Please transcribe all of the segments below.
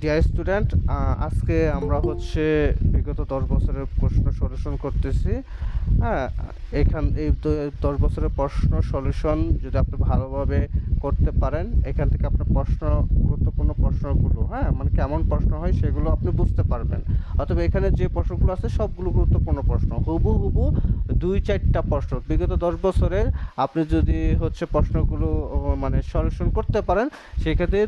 Dear student আজকে আমরা হচ্ছে বিগত দশ বছরের প্রশ্ন সলিউশন করতেছি। হ্যাঁ এখান, এই দশ বছরের প্রশ্ন সলিউশন যদি আপনি ভালোভাবে করতে পারেন, এখান থেকে আপনার প্রশ্ন, গুরুত্বপূর্ণ প্রশ্নগুলো হ্যাঁ মানে কেমন প্রশ্ন হয় সেগুলো আপনি বুঝতে পারবেন। অথবা এখানে যে প্রশ্নগুলো আছে সবগুলো গুরুত্বপূর্ণ প্রশ্ন। হুবু হুবু দুই চারটা প্রশ্ন। বিগত দশ বছরের আপনি যদি হচ্ছে প্রশ্নগুলো মানে সলিউশন করতে পারেন, সেক্ষেত্রে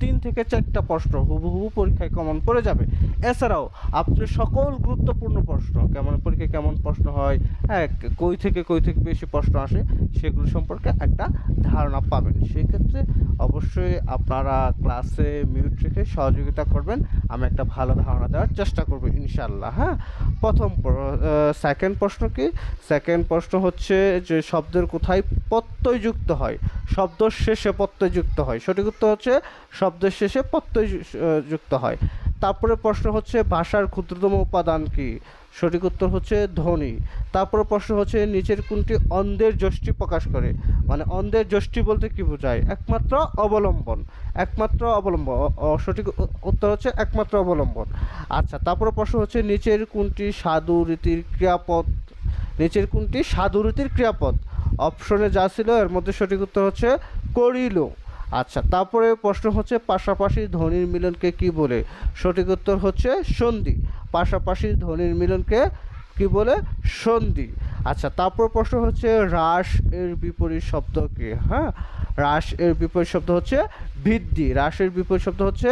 তিন থেকে চারটা প্রশ্ন হুবহু পরীক্ষায় কমন পড়ে যাবে। এছাড়াও, আপনি সকল গুরুত্বপূর্ণ প্রশ্ন, কেমন পরীক্ষায় কেমন প্রশ্ন হয় হ্যাঁ কই থেকে কই থেকে বেশি প্রশ্ন আসে, সেগুলো সম্পর্কে একটা ধারণা পাবেন। সেক্ষেত্রে অবশ্যই আপনারা ক্লাসে মিউট রেখে সহযোগিতা করবেন। আমি একটা ভালো ধারণা দেওয়ার চেষ্টা করব ইনশাল্লাহ হ্যাঁ? প্রথম সেকেন্ড প্রশ্ন কি? সেকেন্ড প্রশ্ন হচ্ছে যে শব্দের কোথায় প্রত্যয় যুক্ত হয়? শব্দ শেষে প্রত্যয় যুক্ত হয়। সঠিক উত্তর হচ্ছে শব্দের শেষে প্রত্যয় যুক্ত হয়। তারপরে প্রশ্ন হচ্ছে ভাষার ক্ষুদ্রতম উপাদান কি? সঠিক উত্তর হচ্ছে ধ্বনি তারপর প্রশ্ন হচ্ছে, নিচের কোনটি অন্ধের যষ্টি প্রকাশ করে? মানে অন্ধের যষ্টি বলতে কি বোঝায়? একমাত্র অবলম্বন। একমাত্র অবলম্বন সঠিক উত্তর হচ্ছে একমাত্র অবলম্বন। আচ্ছা তারপরে প্রশ্ন হচ্ছে, নিচের কোনটি সাধু রীতির ক্রিয়াপদ? নিচের কোনটি সাধু রীতির ক্রিয়াপদ? অপশনে যা ছিল, এর মধ্যে সঠিক উত্তর হচ্ছে করিল। আচ্ছা তারপরে প্রশ্ন হচ্ছে, পাশাপাশি ধ্বনির মিলনকে কি বলে? সঠিক উত্তর হচ্ছে সন্ধি। পাশাপাশি ধ্বনির মিলনকে কি বলে? সন্ধি। আচ্ছা তারপর প্রশ্ন হচ্ছে, হ্রাস এর বিপরীত শব্দ কি? হ্যাঁ হ্রাস এর বিপরীত শব্দ হচ্ছে বৃদ্ধি হ্রাসের বিপরীত শব্দ হচ্ছে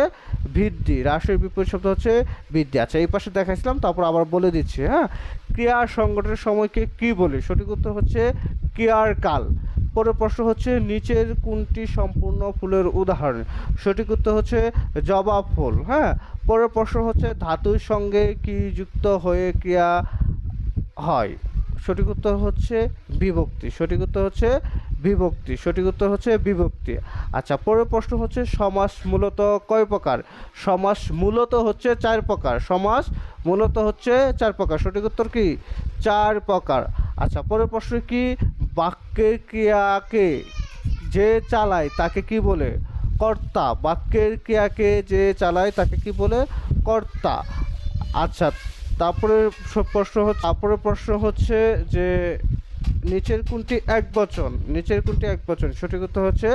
বৃদ্ধি হ্রাসের বিপরীত শব্দ হচ্ছে বৃদ্ধি আচ্ছা এই পাশে দেখাইছিলাম, তারপর আবার বলে দিচ্ছি হ্যাঁ। ক্রিয়া সংগঠনের সময়কে কি বলে? সঠিক উত্তর হচ্ছে ক্রিয়ার কাল। পরের প্রশ্ন হচ্ছে, নিচের কোনটি সম্পূর্ণ ফুলের উদাহরণ? সঠিক উত্তর হচ্ছে, জবা ফুল। হ্যাঁ পরের প্রশ্ন হচ্ছে, ধাতুর সঙ্গে কি যুক্ত হয়ে ক্রিয়া হয়? সঠিক উত্তর হচ্ছে, বিভক্তি। সঠিক উত্তর হচ্ছে, বিভক্তি। সঠিক উত্তর হচ্ছে, বিভক্তি। আচ্ছা পরের প্রশ্ন হচ্ছে, সমাস মূলত কয় প্রকার? সমাস মূলত হচ্ছে চার প্রকার। সমাস মূলত হচ্ছে চার প্রকার। সঠিক উত্তর কি? চার প্রকার। আচ্ছা পরের প্রশ্ন কি? বাক্যের ক্রিয়াকে যে চালায় তাকে কি বলে? কর্তা। বাক্যের ক্রিয়াকে যে চালায় তাকে কি বলে? কর্তা। আচ্ছা তারপরে প্রশ্ন হচ্ছে, তারপরে প্রশ্ন হচ্ছে যে নিচের কোনটি এক বচন? নিচের কোনটি এক বচন? সঠিক উত্তর হচ্ছে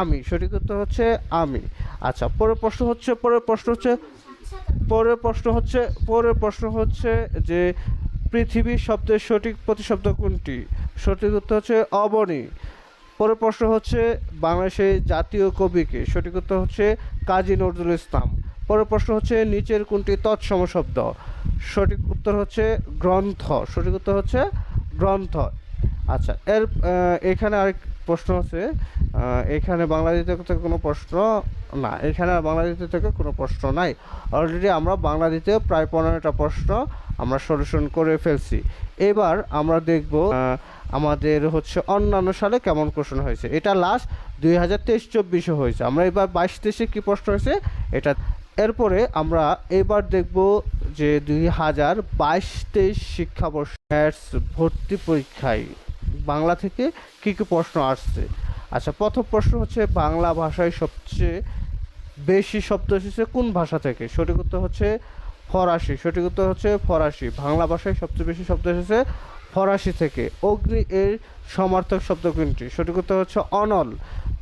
আমি। সঠিক উত্তর হচ্ছে আমি। আচ্ছা পরের প্রশ্ন হচ্ছে, পরের প্রশ্ন হচ্ছে, পরের প্রশ্ন হচ্ছে, পরের প্রশ্ন হচ্ছে যে পৃথিবী শব্দের সঠিক প্রতিশব্দ কোনটি? সঠিক উত্তর হচ্ছে অবনী। পরের প্রশ্ন হচ্ছে বাংলাদেশের জাতীয় কবিকে। সঠিক উত্তর হচ্ছে কাজী নজরুল ইসলাম। পরের প্রশ্ন হচ্ছে নিচের কোনটি তৎসম শব্দ? সঠিক উত্তর হচ্ছে গ্রন্থ। সঠিক উত্তর হচ্ছে গ্রন্থ। আচ্ছা এর এখানে আরেক প্রশ্ন আছে। এখানে বাংলাদেশ থেকে কোনো প্রশ্ন না, এখানে বাংলাদেশ থেকে কোনো প্রশ্ন নাই। অলরেডি আমরা বাংলাদেশে প্রায় পনেরোটা প্রশ্ন আমরা সলিউশন করে ফেলছি। এবার আমরা দেখব আমাদের হচ্ছে অন্যান্য সালে কেমন কোশ্চেন হয়েছে। এটা লাস্ট দুই হাজার তেইশ চব্বিশে হয়েছে। আমরা এবার বাইশ তেইশে কী প্রশ্ন হয়েছে? এটা এরপরে আমরা এবার দেখব যে দুই হাজার বাইশ তেইশ শিক্ষাবর্ষ ভর্তি পরীক্ষায় বাংলা থেকে কী কী প্রশ্ন আসছে? আচ্ছা প্রথম প্রশ্ন হচ্ছে বাংলা ভাষায় সবচেয়ে বেশি শব্দ এসেছে কোন ভাষা থেকে? সঠিক উত্তর হচ্ছে ফরাসি। সঠিক উত্তর হচ্ছে ফরাসি। বাংলা ভাষায় সবচেয়ে বেশি শব্দ এসেছে ফরাসি থেকে। অগ্নি এর সমার্থক শব্দ কোনটি? সঠিক উত্তর হচ্ছে অনল।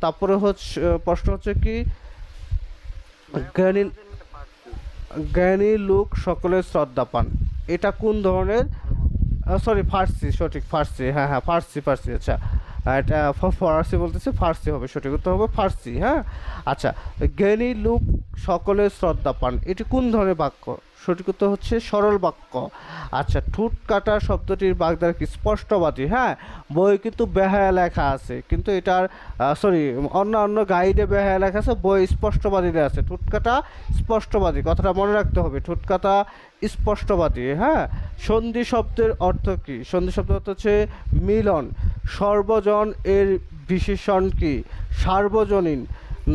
তারপরে হচ্ছে প্রশ্ন হচ্ছে কি? জ্ঞানী জ্ঞানী লোক সকলের শ্রদ্ধা পান। এটা কোন ধরনের? সরি ফার্সি, সঠিক, ফার্সি। হ্যাঁ হ্যাঁ ফার্সি ফার্সি আচ্ছা। এটা ফরাসি বলতেছে, ফার্সি হবে। সঠিক উত্তর হবে ফার্সি হ্যাঁ? আচ্ছা জ্ঞানী লোক সকলের শ্রদ্ধা পান। এটি কোন ধরনের বাক্য? সঠিক উত্তর হচ্ছে সরল বাক্য। আচ্ছা ঠুট কাটা শব্দটির বাগদার কি স্পষ্টবাদী হ্যাঁ বই কিন্তু বেহায়া লেখা আছে, কিন্তু এটার সরি অন্য অন্য গাইডে বেহায়া লেখা আছে বই স্পষ্টবাদীতে আছে। ঠুটকাটা স্পষ্টবাদী কথাটা মনে রাখতে হবে ঠুটকাটা স্পষ্টবাদী হ্যাঁ? সন্ধি শব্দের অর্থ কি? সন্ধি শব্দের অর্থ হচ্ছে মিলন, সর্বজন এর বিশেষণ কি? সার্বজনীন,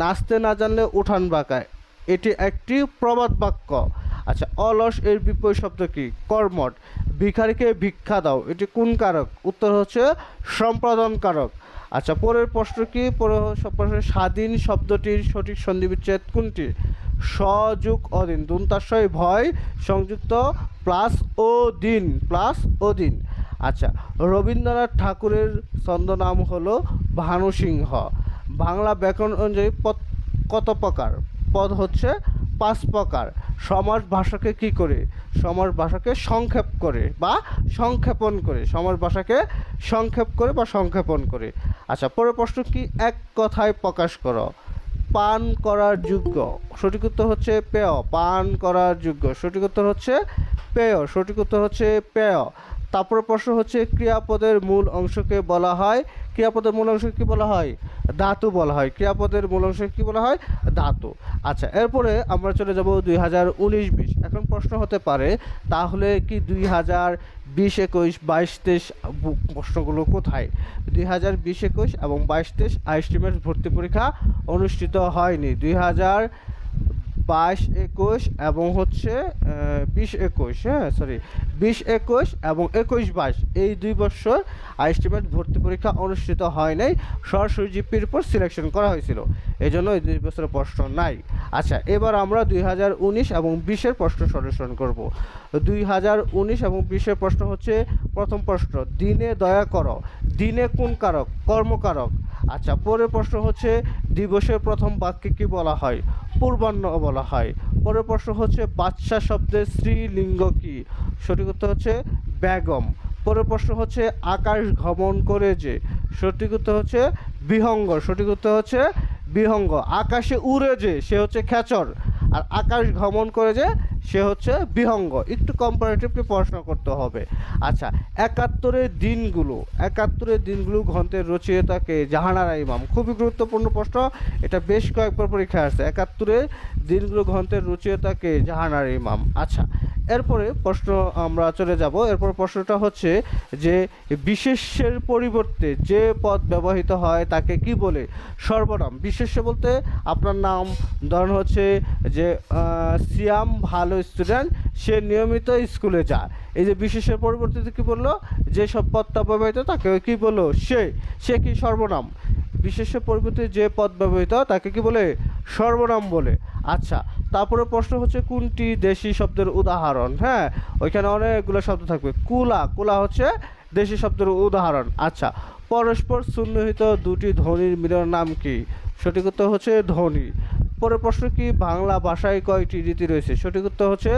নাচতে না জানলে উঠান বাঁকায়। এটি একটি প্রবাদ বাক্য। আচ্ছা অলস এর বিপরীত শব্দ কি? কর্মট ভিখারিকে ভিক্ষা দাও। এটি কোন কারক? উত্তর হচ্ছে সম্পাদন কারক আচ্ছা পরের প্রশ্ন কি? পরের প্রশ্ন স্বাধীন শব্দটির সঠিক সন্ধি বিচ্ছেদ কোনটি সযুগ অদিন দুন্তাশয় ভয়, সংযুক্ত, প্লাস ও দিন প্লাস ও দিন আচ্ছা রবীন্দ্রনাথ ঠাকুরের ছন্দ ছন্দনাম হলো ভানুসিংহ। বাংলা ব্যাকরণ অনুযায়ী পদ কত প্রকার? পদ হচ্ছে পাঁচ প্রকার। সমাজ ভাষাকে কি করে? সমাজ ভাষাকে সংক্ষেপ করে বা সংক্ষেপণ করে। সমাজ ভাষাকে সংক্ষেপ করে বা সংক্ষেপণ করে। আচ্ছা পরের প্রশ্ন কি? এক কথায় প্রকাশ করো। পান করার যোগ্য। সঠিক উত্তর হচ্ছে পেয়। পান করার যোগ্য। সঠিক উত্তর হচ্ছে পেয়। সঠিক উত্তর হচ্ছে পেয়। তারপরে প্রশ্ন হচ্ছে, ক্রিয়াপদের মূল অংশকে বলা হয়, ক্রিয়াপদের মূল অংশকে কি বলা হয়? ধাতু বলা হয়। ক্রিয়াপদের মূল অংশকে কি বলা হয়? ধাতু। আচ্ছা এরপরে আমরা চলে যাব দুই হাজার উনিশ বিশ এখন প্রশ্ন হতে পারে, তাহলে কি দুই হাজার বিশ একুশ বাইশ তেইশ প্রশ্নগুলো কোথায়? দুই হাজার বিশ একুশ এবং বাইশ তেইশ আইস্টিমেট ভর্তি পরীক্ষা অনুষ্ঠিত হয়নি। দুই হাজার বাইশ একুশ এবং হচ্ছে বিশ একুশ হ্যাঁ সরি বিশ একুশ এবং একুশ বাইশ। এই দুই বছর আইস্টিমেট ভর্তি পরীক্ষা অনুষ্ঠিত হয় নাই, সরাসরি জিপির উপর সিলেকশন করা হয়েছিল। এই জন্য এই দুই বছরের প্রশ্ন নাই। আচ্ছা এবার আমরা দুই হাজার উনিশ এবং বিশের প্রশ্ন সলিউশন করব। দুই হাজার উনিশ এবং বিশের প্রশ্ন হচ্ছে, প্রথম প্রশ্ন, দিনে দয়া করো, দিনে কোন কারক, কর্মকারক আচ্ছা পরের প্রশ্ন হচ্ছে, দিবসের প্রথম বাক্যে কি বলা হয়? পূর্বাহ্ন বলা হয়। পরের প্রশ্ন হচ্ছে বাদশা শব্দের স্ত্রীলিঙ্গ কি? সঠিক উত্তর হচ্ছে, বেগম। পরের প্রশ্ন হচ্ছে, আকাশ ভ্রমণ করে যে। সঠিক উত্তর হচ্ছে, বিহঙ্গ। সঠিক উত্তর হচ্ছে, বিহঙ্গ। আকাশে উড়ে যে, সে হচ্ছে খেচর। আর আকাশ ভ্রমণ করে যে সে হচ্ছে বিহঙ্গ। একটু কম্পারেটিভলি পড়াশোনা করতে হবে। আচ্ছা একাত্তরের দিনগুলো একাত্তরের দিনগুলো গ্রন্থের রচয়িতাকে জাহানারা ইমাম। খুবই গুরুত্বপূর্ণ প্রশ্ন, এটা বেশ কয়েকবার পরীক্ষা আসছে। একাত্তরের দিনগুলো গ্রন্থের রচয়িতাকে জাহানারা ইমাম। আচ্ছা এরপরে প্রশ্ন আমরা চলে যাব। এরপর প্রশ্নটা হচ্ছে যে বিশেষ্যের পরিবর্তে যে পদ ব্যবহৃত হয় তাকে কি বলে? সর্বনাম। বিশেষ্য বলতে আপনার নাম, ধরুন হচ্ছে যে সিয়াম ভালো স্টুডেন্ট সে নিয়মিত স্কুলে যায়। এই যে বিশেষের পরিবর্তে কি বলল? যে সব পদটা ব্যবহৃত তাকে কি বলল? সে। সে কি সর্বনাম? বিশেষের পরিবর্তে যে পদ ব্যবহৃত তাকে কি বলে? সর্বনাম বলে। আচ্ছা তারপরে প্রশ্ন হচ্ছে, কোনটি দেশি শব্দের উদাহরণ? হ্যাঁ ওইখানে অনেকগুলো শব্দ থাকবে। কুলা কুলা হচ্ছে দেশি শব্দের উদাহরণ। আচ্ছা পরস্পর সুন্নিহিত দুটি ধ্বনির মিলন নাম কি? সঠিক উত্তর হচ্ছে ধ্বনি। পরের প্রশ্ন কি, বাংলা ভাষায় কয়টি রীতি রয়েছে? সঠিক উত্তর হচ্ছে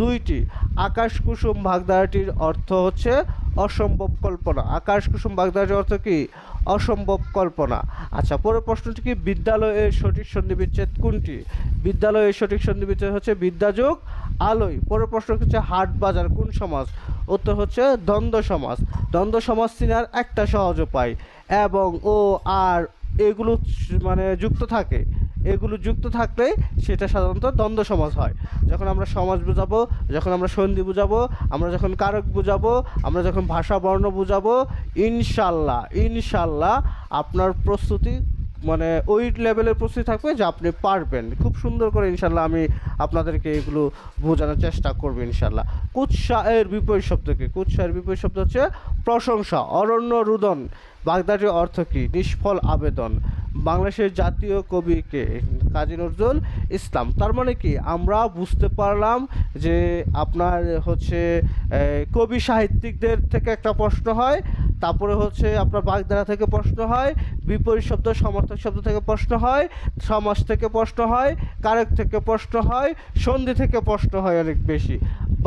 দুইটি। আকাশ কুসুম ভাগধারাটির অর্থ হচ্ছে অসম্ভব কল্পনা। আকাশ কুসুম ভাগধারাটির অর্থ কি? অসম্ভব কল্পনা। আচ্ছা পরের প্রশ্নটি কি? বিদ্যালয়ের সঠিক সন্ধিবিচ্ছেদ কোনটি? বিদ্যালয়ের সঠিক সন্ধিবিচ্ছেদ হচ্ছে বিদ্যাযোগ, আলোয়। পরের প্রশ্ন হচ্ছে হাট বাজার কোন সমাজ? উত্তর হচ্ছে দ্বন্দ্ব সমাজ। দ্বন্দ্ব সমাজ চিনার একটা সহজ উপায়। এবং ও আর এগুলো মানে যুক্ত থাকে। এগুলো যুক্ত থাকলে সেটা সাধারণত দ্বন্দ্ব সমাজ হয়। যখন আমরা সমাজ বুঝাবো, যখন আমরা সন্ধি বুঝাবো, আমরা যখন কারক বুঝাবো, আমরা যখন ভাষা বর্ণ বুঝাবো, ইনশাল্লাহ ইনশাল্লাহ আপনার প্রস্তুতি মানে ওই লেভেলের প্রস্তুতি থাকবে যে আপনি পারবেন। খুব সুন্দর করে ইনশাল্লাহ আমি আপনাদেরকে এগুলো বোঝানোর চেষ্টা করব ইনশাল্লাহ। কুৎসাহের বিপরীত শব্দ কি? কুৎসাহের বিপরীত শব্দ হচ্ছে প্রশংসা, অরণ্য রুদন বাগদাটির অর্থ কী? নিষ্ফল আবেদন। বাংলাদেশের জাতীয় কবিকে কাজী নজরুল ইসলাম। তার মানে কি? আমরা বুঝতে পারলাম যে আপনার হচ্ছে কবি সাহিত্যিকদের থেকে একটা প্রশ্ন হয়, তারপরে হচ্ছে আপনার বাগধারা থেকে প্রশ্ন হয়, বিপরীত শব্দ, সমর্থক শব্দ থেকে প্রশ্ন হয়, সমাজ থেকে প্রশ্ন হয়, কারক থেকে প্রশ্ন হয়, সন্ধি থেকে প্রশ্ন হয় অনেক বেশি।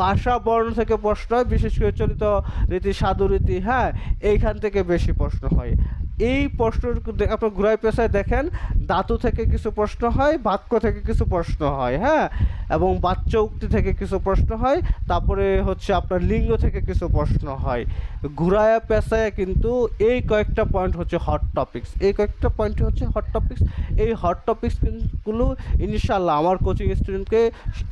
ভাষা, বর্ণ থেকে প্রশ্ন হয়, বিশেষ করে চলিত রীতি, সাধু রীতি হ্যাঁ এইখান থেকে বেশি প্রশ্ন হয়। এই প্রশ্ন আপনার ঘুরাই পেশায় দেখেন ধাতু থেকে কিছু প্রশ্ন হয়, বাক্য থেকে কিছু প্রশ্ন হয় হ্যাঁ? এবং বাচ্চা উক্তি থেকে কিছু প্রশ্ন হয়, তারপরে হচ্ছে আপনার লিঙ্গ থেকে কিছু প্রশ্ন হয়। ঘুরায়া পেশায় কিন্তু এই কয়েকটা পয়েন্ট হচ্ছে হট টপিক্স এই কয়েকটা পয়েন্ট হচ্ছে হট টপিক্স এই হট টপিকসগুলো ইনশাল্লাহ আমার কোচিং স্টুডেন্টকে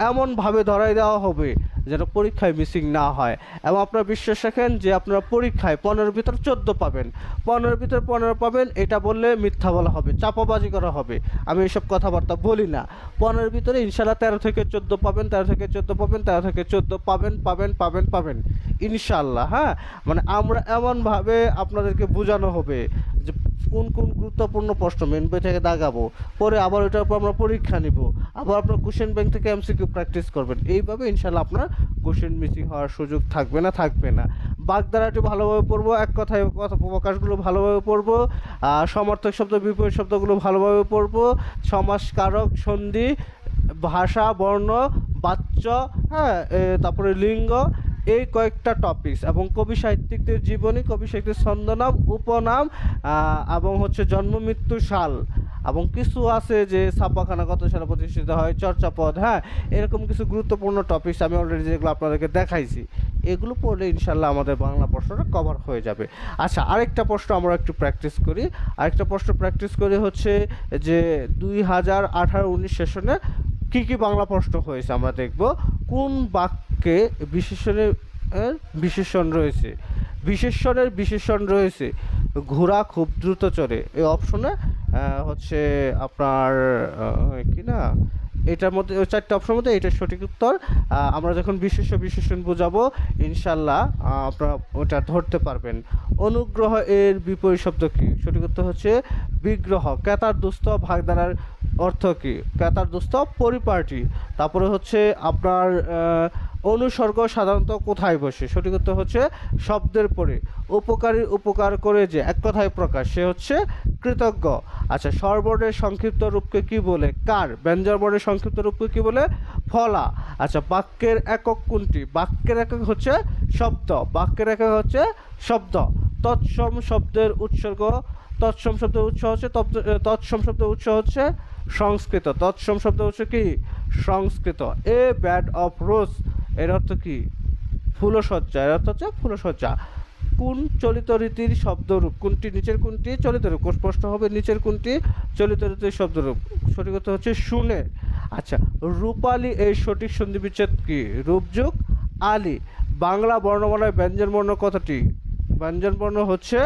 এমনভাবে ধরাই দেওয়া হবে। যেন পরীক্ষায় মিসিং না হয়। এবং আপনারা বিশ্বাস রাখেন যে আপনারা পরীক্ষায় পনেরোর ভিতর চোদ্দ পাবেন। পনেরোর ভিতর পনেরো পাবেন, এটা বললে মিথ্যা বলা হবে, চাপাবাজি করা হবে। আমি এইসব কথাবার্তা বলি না। পনেরোর ভিতরে ইনশাল্লাহ তেরো থেকে চোদ্দ পাবেন, তেরো থেকে চোদ্দ পাবেন, তেরো থেকে চোদ্দ পাবেন পাবেন পাবেন পাবেন। ইনশাল্লাহ হ্যাঁ? মানে আমরা এমনভাবে আপনাদেরকে বোঝানো হবে যে কোন কোন গুরুত্বপূর্ণ প্রশ্ন মেন বই থেকে দাগাবো, পরে আবার ওটার উপর আমরা পরীক্ষা নিব, আবার আপনার কোশ্চেন ব্যাংক থেকে এমসিকিউ প্র্যাকটিস করবেন। এইভাবে ইনশাল্লাহ আপনার কোশ্চেন মিসিং হওয়ার সুযোগ থাকবে না থাকবে না। বাগধারাটি ভালোভাবে পড়ব, এক কথায় কথা প্রকাশগুলো ভালোভাবে পড়ব সমর্থক শব্দ, বিপরীত শব্দগুলো ভালোভাবে পড়ব, সমাজকারক, সন্ধি, ভাষা, বর্ণ, বাচ্য হ্যাঁ তারপরে লিঙ্গ এই কয়েকটা টপিকস এবং কবি সাহিত্যিকদের জীবনী, কবি সাহিত্যের ছন্দনাম, উপনাম এবং হচ্ছে জন্ম, মৃত্যু, সাল এবং কিছু আছে যে ছাপাখানা কত সালে প্রতিষ্ঠিত হয়, চর্চাপদ হ্যাঁ এরকম কিছু গুরুত্বপূর্ণ টপিকস আমি অলরেডি যেগুলো আপনাদেরকে দেখাইছি, এগুলো পড়লে ইনশাল্লাহ আমাদের বাংলা প্রশ্নটা কভার হয়ে যাবে। আচ্ছা আরেকটা প্রশ্ন আমরা একটু প্র্যাকটিস করি। আরেকটা প্রশ্ন প্র্যাকটিস করি হচ্ছে যে দুই হাজার আঠারো উনিশ সেশনে কী কী বাংলা প্রশ্ন হয়েছে আমরা দেখব। কোন বাক্যে বিশেষণের এর বিশেষণ রয়েছে। বিশেষণের বিশেষণ রয়েছে। ঘোড়া খুব দ্রুত চড়ে। এই অপশনে হচ্ছে আপনার কি না? এটার মধ্যে, ওই চারটে অপশনের মধ্যে এটা সঠিক উত্তর। আমরা যখন বিশেষ বিশেষণ বোঝাবো ইনশাল্লাহ আপনারা ওটা ধরতে পারবেন। অনুগ্রহ এর বিপরীত শব্দ কি? সঠিক উত্তর হচ্ছে বিগ্রহ। ক্রেতার দুস্থ ভাগদারার অর্থ কি? ক্রেতার দুস্থ পরিপাটি। তারপরে হচ্ছে আপনার অনুসর্গ সাধারণত কোথায় বসে? সঠিক উত্তর হচ্ছে শব্দের পরে। উপকারী উপকার করে যে, এক কথায় প্রকাশ, সে হচ্ছে কৃতজ্ঞ। আচ্ছা স্বরবর্ণের সংক্ষিপ্ত রূপকে কি বলে? কার? ব্যঞ্জন বর্ণের সংক্ষিপ্ত রূপকে কি বলে? ফলা। আচ্ছা বাক্যের একক কোনটি? বাক্যের একক হচ্ছে শব্দ। বাক্যের একক হচ্ছে শব্দ। তৎসম শব্দের উৎসর্গ, তৎসম শব্দের উৎস হচ্ছে তৎ- তৎসম শব্দের উৎস হচ্ছে সংস্কৃত। তৎসম শব্দ হচ্ছে কি? সংস্কৃত। A bed of rose. এর অর্থ কি? ফুলসজ্জা, এর অর্থ হচ্ছে ফুলসজ্জা। কোন চলিত রীতির শব্দরূপ? কোনটি নিচের কোনটি? চলিত রূপ। প্রশ্ন হবে? নিচের কোনটি? চলিত রীতির শব্দরূপ। সঠিক হচ্ছে শুনে। আচ্ছা রূপালী এই সঠিক সন্ধি বিচ্ছেদ কি? রূপযুগ আলী। বাংলা বর্ণমালায় ব্যঞ্জন বর্ণ কতটি? ব্যঞ্জন বর্ণ হচ্ছে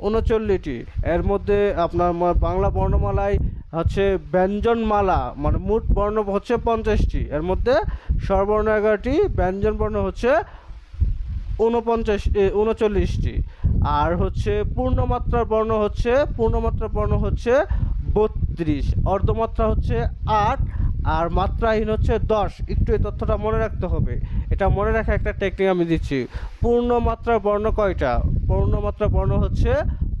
উনচল্লিশটি। এর মধ্যে আপনার বাংলা বর্ণমালায় হচ্ছে ব্যঞ্জনমালা মানে মোট বর্ণ হচ্ছে পঞ্চাশটি। এর মধ্যে স্বরবর্ণ এগারোটি, ব্যঞ্জন বর্ণ হচ্ছে উনপঞ্চাশ উনচল্লিশটি আর হচ্ছে পূর্ণমাত্রার বর্ণ হচ্ছে, পূর্ণমাত্রার বর্ণ হচ্ছে বত্রিশ। অর্ধমাত্রা হচ্ছে আট, আর মাত্রাহীন হচ্ছে দশ। একটু এই তথ্যটা মনে রাখতে হবে। এটা মনে রাখা একটা টেকনিক আমি দিচ্ছি। পূর্ণমাত্রার বর্ণ কয়টা? পূর্ণমাত্রা বর্ণ হচ্ছে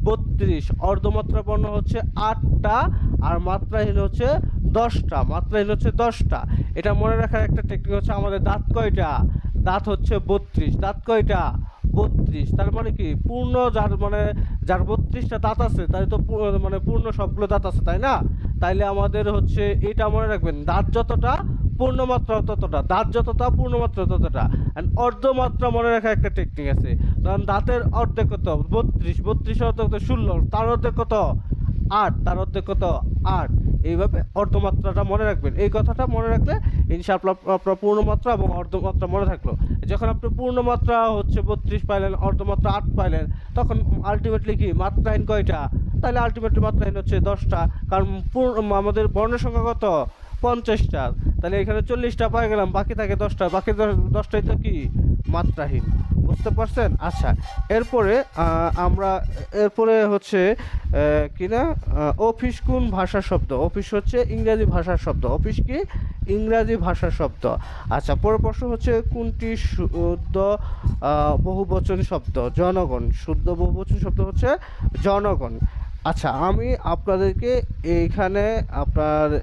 বত্রিশ। অর্ধমাত্রা বর্ণ হচ্ছে আটটা, আর মাত্রাহীন হচ্ছে দশটা। মাত্রাহীন হচ্ছে দশটা। এটা মনে রাখার একটা টেকনিক হচ্ছে আমাদের দাঁত কয়টা? দাঁত হচ্ছে বত্রিশ। দাঁত কয়টা? বত্রিশ। তার মানে কি? পূর্ণ যার মানে যার বত্রিশটা দাঁত আছে তাই তো মানে পূর্ণ সবগুলো দাঁত আছে, তাই না? তাইলে আমাদের হচ্ছে এটা মনে রাখবেন, দাঁত যতটা পূর্ণমাত্রা ততটা, দাঁত যতটা, পূর্ণমাত্রা ততটা। অ্যান্ড অর্ধমাত্রা মনে রাখার একটা টেকনিক আছে। কারণ দাঁতের অর্ধেক কত? বত্রিশ। বত্রিশ অর্ধেক কত? ষোলো। তার অর্ধেক কত? আট। তার অর্ধেক কত? আট। এইভাবে অর্ধমাত্রাটা মনে রাখবেন। এই কথাটা মনে রাখলে ইনশাআল্লাহ আপনার পূর্ণমাত্রা এবং অর্ধমাত্রা মনে থাকল। যখন আপনি পূর্ণমাত্রা হচ্ছে বত্রিশ পাইলেন, অর্ধমাত্রা আট পাইলেন, তখন আলটিমেটলি কি? মাত্রাহীন কয়টা? তাহলে আলটিমেটলি মাত্রাহীন হচ্ছে দশটা। কারণ পূর্ণ আমাদের বর্ণের সংখ্যা কত? পঞ্চাশটা। তাহলে এখানে চল্লিশটা পাই গেলাম বাকি থাকে দশটা। বাকি দশ- দশটাই তো কি? মাত্রাহীন। বুঝতে পারছেন? আচ্ছা এরপরে আমরা এরপরে হচ্ছে আহ, কি না? অফিস কোন ভাষার শব্দ? অফিস হচ্ছে ইংরাজি ভাষার শব্দ। অফিস কি? ইংরাজি ভাষার শব্দ। আচ্ছা পরের প্রশ্ন হচ্ছে কোনটি শুদ্ধ বহুবচন শব্দ? জনগণ। শুদ্ধ বহুবচন শব্দ হচ্ছে জনগণ। আচ্ছা আমি আপনাদেরকে এইখানে আপনার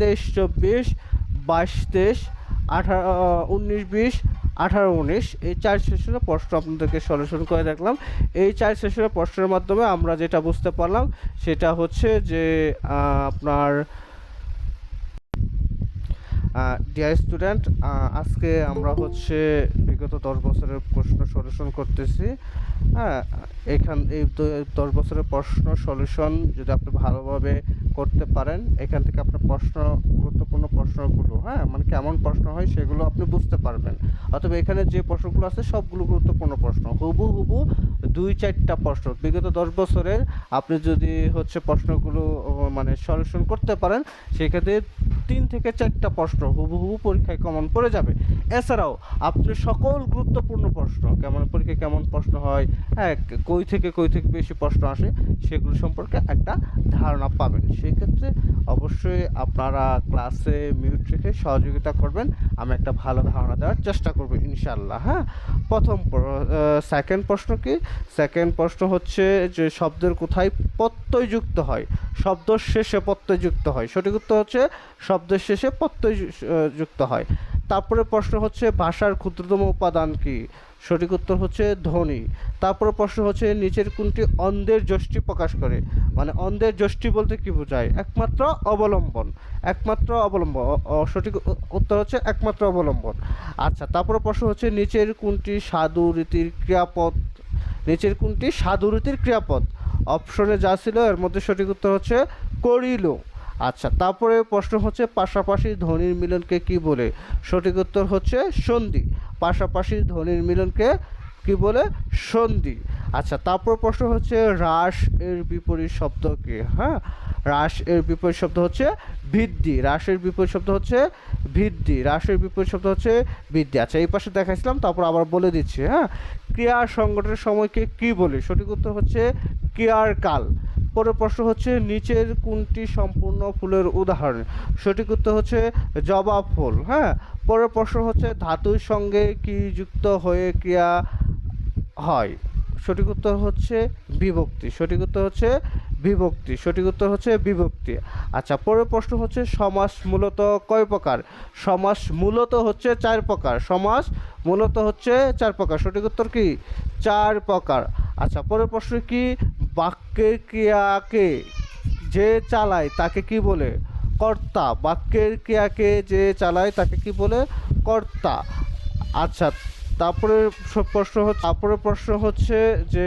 তেইশ, চব্বিশ, বাইশ, তেইশ, আঠারো উনিশ, বিশ, আঠারো, উনিশ। এই চার সেশনের প্রশ্ন আপনাদেরকে সলিউশন করে দেখলাম। এই চার সেশনের প্রশ্নের মাধ্যমে আমরা যেটা বুঝতে পারলাম, সেটা হচ্ছে যে আপনার ডিয়ার স্টুডেন্ট আজকে আমরা হচ্ছে বিগত দশ বছরের প্রশ্ন সলিউশন করতেছি। হ্যাঁ এখান, এই দশ বছরের প্রশ্ন সলিউশন যদি আপনি ভালোভাবে করতে পারেন, এখান থেকে আপনার প্রশ্ন, গুরুত্বপূর্ণ প্রশ্নগুলো হ্যাঁ মানে কেমন প্রশ্ন হয় সেগুলো আপনি বুঝতে পারবেন। অথবা এখানে যে প্রশ্নগুলো আছে সবগুলো গুরুত্বপূর্ণ প্রশ্ন। হুবু হুবু দুই চারটা প্রশ্ন। বিগত দশ বছরের আপনি যদি হচ্ছে প্রশ্নগুলো মানে সলিউশন করতে পারেন, সেক্ষেত্রে তিন থেকে চারটা প্রশ্ন হুবহু পরীক্ষায় কমন পড়ে যাবে। এছাড়াও আপনি সকল গুরুত্বপূর্ণ প্রশ্ন, কেমন পরীক্ষায় কেমন প্রশ্ন হয় হ্যাঁ কই থেকে কই থেকে বেশি প্রশ্ন আসে, সেগুলো সম্পর্কে একটা ধারণা পাবেন। সেই ক্ষেত্রে অবশ্যই আপনারা ক্লাসে মিউট রেখে সহযোগিতা করবেন। আমি একটা ভালো ধারণা দেওয়ার চেষ্টা করব ইনশাল্লাহ হ্যাঁ? প্রথম সেকেন্ড প্রশ্ন কি? সেকেন্ড প্রশ্ন হচ্ছে যে শব্দের কোথায় প্রত্যয় যুক্ত হয়? শব্দ শেষে প্রত্যয় যুক্ত হয়। সঠিক উত্তর হচ্ছে শব্দের শেষে প্রত্যয় যুক্ত হয়। তারপরে প্রশ্ন হচ্ছে, ভাষার ক্ষুদ্রতম উপাদান কি? সঠিক উত্তর হচ্ছে ধ্বনি। তারপরে প্রশ্ন হচ্ছে, নিচের কোনটি অন্ধের যষ্টি প্রকাশ করে? মানে অন্ধের যষ্টি বলতে কি বোঝায়? একমাত্র অবলম্বন। একমাত্র অবলম্বন। সঠিক উত্তর হচ্ছে একমাত্র অবলম্বন। আচ্ছা তারপরে প্রশ্ন হচ্ছে, নিচের কোনটি সাধু রীতির ক্রিয়াপদ? নিচের কোনটি সাধু রীতির ক্রিয়াপদ? অপশনে যা ছিল, এর মধ্যে সঠিক উত্তর হচ্ছে, করিল। আচ্ছা তারপরে প্রশ্ন হচ্ছে, পাশাপাশি ধ্বনির মিলনকে কি বলে? সঠিক উত্তর হচ্ছে সন্ধি। পাশাপাশি ধ্বনির মিলনকে কি বলে? সন্ধি। আচ্ছা তারপর প্রশ্ন হচ্ছে, হ্রাস এর বিপরীত শব্দ কি? হ্যাঁ হ্রাস এর বিপরীত শব্দ হচ্ছে বৃদ্ধি হ্রাসের বিপরীত শব্দ হচ্ছে বৃদ্ধি হ্রাসের বিপরীত শব্দ হচ্ছে বৃদ্ধি আচ্ছা এই পাশে দেখাইছিলাম, তারপর আবার বলে দিচ্ছি হ্যাঁ। ক্রিয়া সংগঠনের সময়কে কি বলে? সঠিক উত্তর হচ্ছে ক্রিয়ার কাল। পরের প্রশ্ন হচ্ছে, নিচের কোনটি সম্পূর্ণ ফুলের উদাহরণ? সঠিক উত্তর হচ্ছে, জবা ফুল। হ্যাঁ? পরের প্রশ্ন হচ্ছে, ধাতুর সঙ্গে কি যুক্ত হয়ে ক্রিয়া হয়? সঠিক উত্তর হচ্ছে, বিভক্তি। সঠিক উত্তর হচ্ছে, বিভক্তি। সঠিক উত্তর হচ্ছে, বিভক্তি। আচ্ছা পরের প্রশ্ন হচ্ছে, সমাস মূলত কয় প্রকার? সমাস মূলত হচ্ছে চার প্রকার। সমাস মূলত হচ্ছে চার প্রকার। সঠিক উত্তর কি? চার প্রকার। আচ্ছা পরের প্রশ্ন কি? বাক্যের ক্রিয়াকে যে চালায়, তাকে কি বলে? কর্তা। বাক্যের ক্রিয়াকে যে চালায়, তাকে কি বলে? কর্তা। আচ্ছা তারপরে প্রশ্ন হচ্ছে, তারপরে প্রশ্ন হচ্ছে যে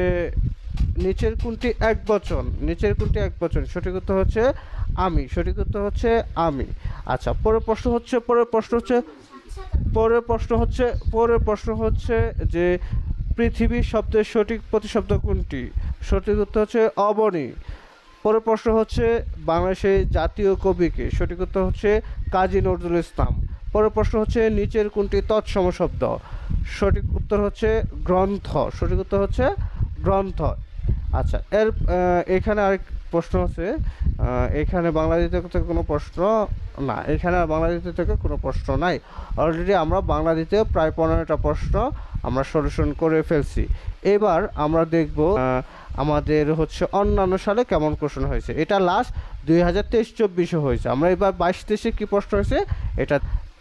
নিচের কোনটি এক বচন? নিচের কোনটি এক বচন? সঠিক উত্তর হচ্ছে আমি। সঠিক উত্তর হচ্ছে আমি। আচ্ছা পরের প্রশ্ন হচ্ছে, পরের প্রশ্ন হচ্ছে, পরের প্রশ্ন হচ্ছে, পরের প্রশ্ন হচ্ছে যে পৃথিবী শব্দের সঠিক প্রতিশব্দ কোনটি? সঠিক উত্তর হচ্ছে অবনী। পরের প্রশ্ন হচ্ছে বাংলাদেশের জাতীয় কবিকে সঠিক উত্তর হচ্ছে কাজী নজরুল ইসলাম। পরের প্রশ্ন হচ্ছে নিচের কোনটি তৎসম শব্দ? সঠিক উত্তর হচ্ছে গ্রন্থ। সঠিক উত্তর হচ্ছে গ্রন্থ। আচ্ছা এর এখানে আরেক প্রশ্ন আহ, এখানে বাংলাদেশ থেকে কোনো প্রশ্ন না এখানে বাংলাদেশ থেকে কোনো প্রশ্ন নাই। অলরেডি আমরা বাংলাদেশে প্রায় পনেরোটা প্রশ্ন আমরা সলিউশন করে ফেলছি। এবার আমরা দেখব আমাদের হচ্ছে অন্যান্য সালে কেমন কোশ্চেন হয়েছে? এটা লাস্ট দুই হাজার তেইশ, চব্বিশে হয়েছে। আমরা এবার বাইশ তেইশে কী প্রশ্ন হয়েছে? এটা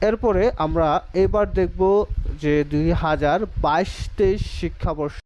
এরপরে আমরা এবার দেখব যে দুই হাজার বাইশ তেইশ শিক্ষাবর্ষ